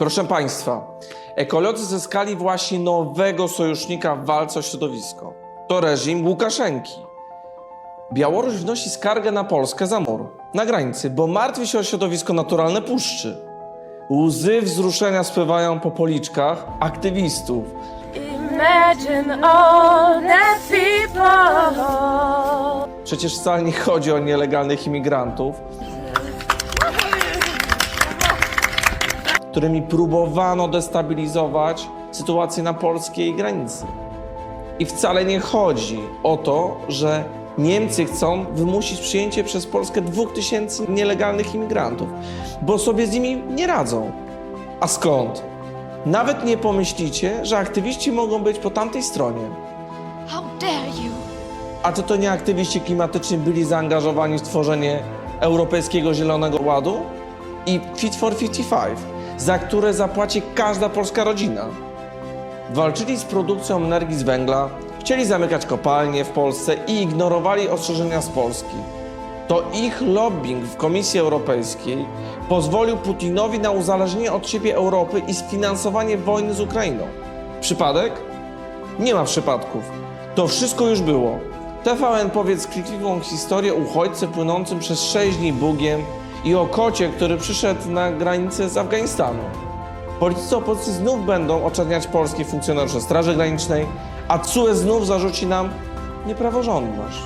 Proszę Państwa, ekolodzy zyskali właśnie nowego sojusznika w walce o środowisko. To reżim Łukaszenki. Białoruś wnosi skargę na Polskę za mur na granicy, bo martwi się o środowisko naturalne puszczy. Łzy wzruszenia spływają po policzkach aktywistów. Imagine all that people. Przecież wcale nie chodzi o nielegalnych imigrantów, którymi próbowano destabilizować sytuację na polskiej granicy. I wcale nie chodzi o to, że Niemcy chcą wymusić przyjęcie przez Polskę dwóch tysięcy nielegalnych imigrantów, bo sobie z nimi nie radzą. A skąd? Nawet nie pomyślicie, że aktywiści mogą być po tamtej stronie. How dare you! A czy to nie aktywiści klimatyczni byli zaangażowani w tworzenie Europejskiego Zielonego Ładu i Fit for 55, za które zapłaci każda polska rodzina? Walczyli z produkcją energii z węgla, chcieli zamykać kopalnie w Polsce i ignorowali ostrzeżenia z Polski. To ich lobbying w Komisji Europejskiej pozwolił Putinowi na uzależnienie od siebie Europy i sfinansowanie wojny z Ukrainą. Przypadek? Nie ma przypadków. To wszystko już było. TVN powie skrzykliwą historię uchodźcy płynącym przez 6 dni Bugiem i o kocie, który przyszedł na granicę z Afganistanu. Politycy opozycji znów będą oczerniać polskich funkcjonariuszy Straży Granicznej, a CUE znów zarzuci nam niepraworządność.